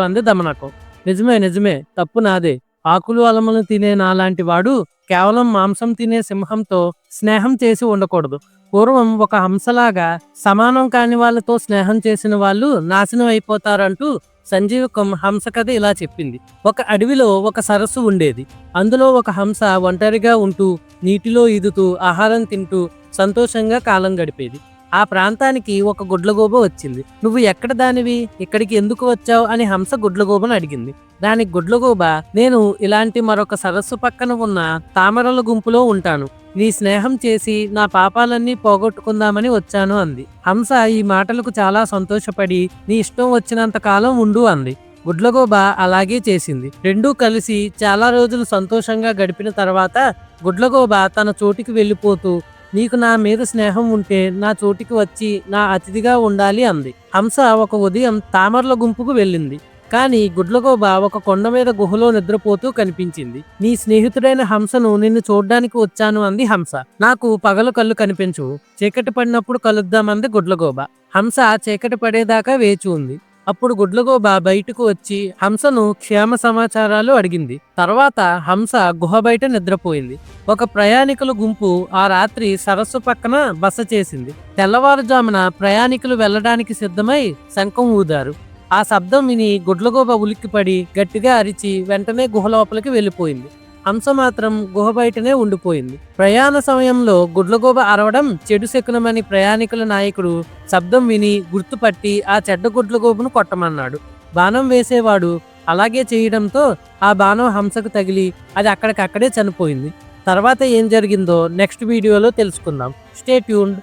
అంది దమనకం. నిజమే నిజమే. తప్పు నాదే. ఆకులు అలములు తినే నాలాంటి వాడు కేవలం మాంసం తినే సింహంతో స్నేహం చేసి ఉండకూడదు. పూర్వం ఒక హంసలాగా సమానం కాని వాళ్ళతో స్నేహం చేసిన వాళ్ళు నాశనం అయిపోతారంటూ సంజీవకం హంస కథ ఇలా చెప్పింది. ఒక అడవిలో ఒక సరస్సు ఉండేది. అందులో ఒక హంస ఒంటరిగా ఉంటూ నీటిలో ఈదుతూ ఆహారం తింటూ సంతోషంగా కాలం గడిపేది. ఆ ప్రాంతానికి ఒక గుడ్లగూబ వచ్చింది. నువ్వు ఎక్కడ దానివి? ఇక్కడికి ఎందుకు వచ్చావు? అని హంస గుడ్లగూబను అడిగింది. దానికి గుడ్లగూబ నేను ఇలాంటి మరొక సరస్సు పక్కన ఉన్న తామరల గుంపులో ఉంటాను. నీ స్నేహం చేసి నా పాపాలన్నీ పోగొట్టుకుందామని వచ్చాను అంది. హంస ఈ మాటలకు చాలా సంతోషపడి నీ ఇష్టం వచ్చినంత కాలం ఉండు అంది. గుడ్లగూబ అలాగే చేసింది. రెండూ కలిసి చాలా రోజులు సంతోషంగా గడిపిన తర్వాత గుడ్లగూబ తన చోటికి వెళ్ళిపోతూ నీకు నా మీద స్నేహం ఉంటే నా చోటికి వచ్చి నా అతిథిగా ఉండాలి అంది. హంస ఒక ఉదయం తామరల గుంపుకు వెళ్ళింది. కానీ గుడ్లగోబ ఒక కొండ మీద గుహలో నిద్రపోతూ కనిపించింది. నీ స్నేహితుడైన హంసను నిన్ను చూడ్డానికి వచ్చాను అంది హంస. నాకు పగలు కళ్ళు కనిపించు చీకటి పడినప్పుడు కలుద్దామంది గుడ్లగోబ. హంస చీకటి పడేదాకా వేచి ఉంది. అప్పుడు గుడ్లగోబ బయటకు వచ్చి హంసను క్షేమ సమాచారాలు అడిగింది. తర్వాత హంస గుహ బయట నిద్రపోయింది. ఒక ప్రయాణికుల గుంపు ఆ రాత్రి సరస్సు పక్కన బస చేసింది. తెల్లవారుజామున ప్రయాణికులు వెళ్ళడానికి సిద్ధమై శంఖం ఊదారు. ఆ శబ్దం విని గుడ్లగోబ ఉలిక్కిపడి గట్టిగా అరిచి వెంటనే గుహ లోపలికి వెళ్ళిపోయింది. హంస మాత్రం గుహ బయటనే ఉండిపోయింది. ప్రయాణ సమయంలో గుడ్లగోబ అరవడం చెడు శకునమని ప్రయాణికుల నాయకుడు శబ్దం విని గుర్తుపట్టి ఆ చెడ్డ గుడ్లగోబను కొట్టమన్నాడు. బాణం వేసేవాడు అలాగే చేయడంతో ఆ బాణం హంసకు తగిలి అది అక్కడికక్కడే చనిపోయింది. తర్వాత ఏం జరిగిందో నెక్స్ట్ వీడియోలో తెలుసుకుందాం. Stay tuned.